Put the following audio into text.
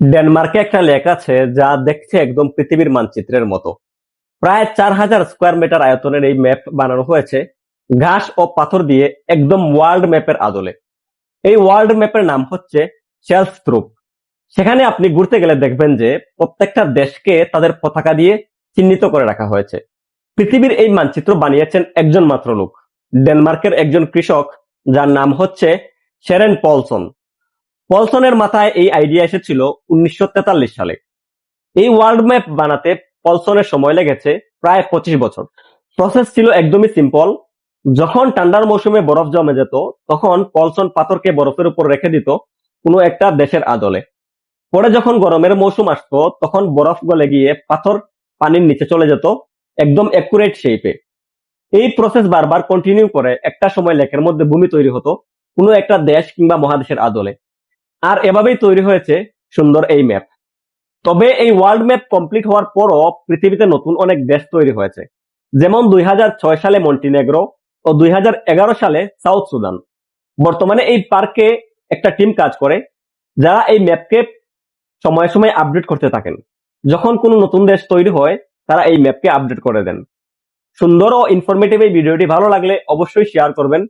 ডেনমার্কে একটা লেক আছে যা দেখছে একদম পৃথিবীর মানচিত্রের মতো। প্রায় চার হাজার স্কোয়ার মিটার আয়তনের এই ম্যাপ বানানো হয়েছে, ঘাস ও পাথর দিয়ে একদম ওয়ার্ল্ড ম্যাপের আদলে। এই ওয়ার্ল্ড ম্যাপের নাম হচ্ছে চেলস্ত্রুপ সেখানে আপনি ঘুরতে গেলে দেখবেন যে প্রত্যেকটা দেশকে তাদের পতাকা দিয়ে চিহ্নিত করে রাখা হয়েছে। পৃথিবীর এই মানচিত্র বানিয়েছেন একজন মাত্র লোক, ডেনমার্কের একজন কৃষক, যার নাম হচ্ছে শেরেন পলসন। পলসনের মাথায় এই আইডিয়া এসেছিল উনিশশো তেতাল্লিশ সালে। এই ওয়ার্ল্ড ম্যাপ বানাতে পলসনের সময় লেগেছে প্রায় পঁচিশ বছর। প্রসেস ছিল একদমই সিম্পল যখন ঠান্ডার মৌসুমে বরফ জমে যেত, তখন পলসন পাথরকে বরফের উপর রেখে দিত কোনো একটা দেশের আদলে। পরে যখন গরমের মৌসুম আসতো, তখন বরফ গলে গিয়ে পাথর পানির নিচে চলে যেত, একদম একুরেট শেপে এই প্রসেস বারবার কন্টিনিউ করে একটা সময় লেকের মধ্যে ভূমি তৈরি হতো কোনো একটা দেশ কিংবা মহাদেশের আদলে। আর এভাবেই তৈরি হয়েছে সুন্দর এই ম্যাপ তবে এই ওয়ার্ল্ড ম্যাপ কমপ্লিট হওয়ার পরও পৃথিবীতে নতুন অনেক দেশ তৈরি হয়েছে। যেমন দুই হাজার ছয় সালে মন্টিনেগ্রো ও দুই হাজার এগারো সালে সাউথ সুদান। বর্তমানে এই পার্কে একটা টিম কাজ করে, যারা এই ম্যাপকে সময়ে সময়ে আপডেট করতে থাকেন। যখন কোনো নতুন দেশ তৈরি হয়, তারা এই ম্যাপকে আপডেট করে দেন। সুন্দর ও ইনফরমেটিভ এই ভিডিওটি ভালো লাগলে অবশ্যই শেয়ার করবেন।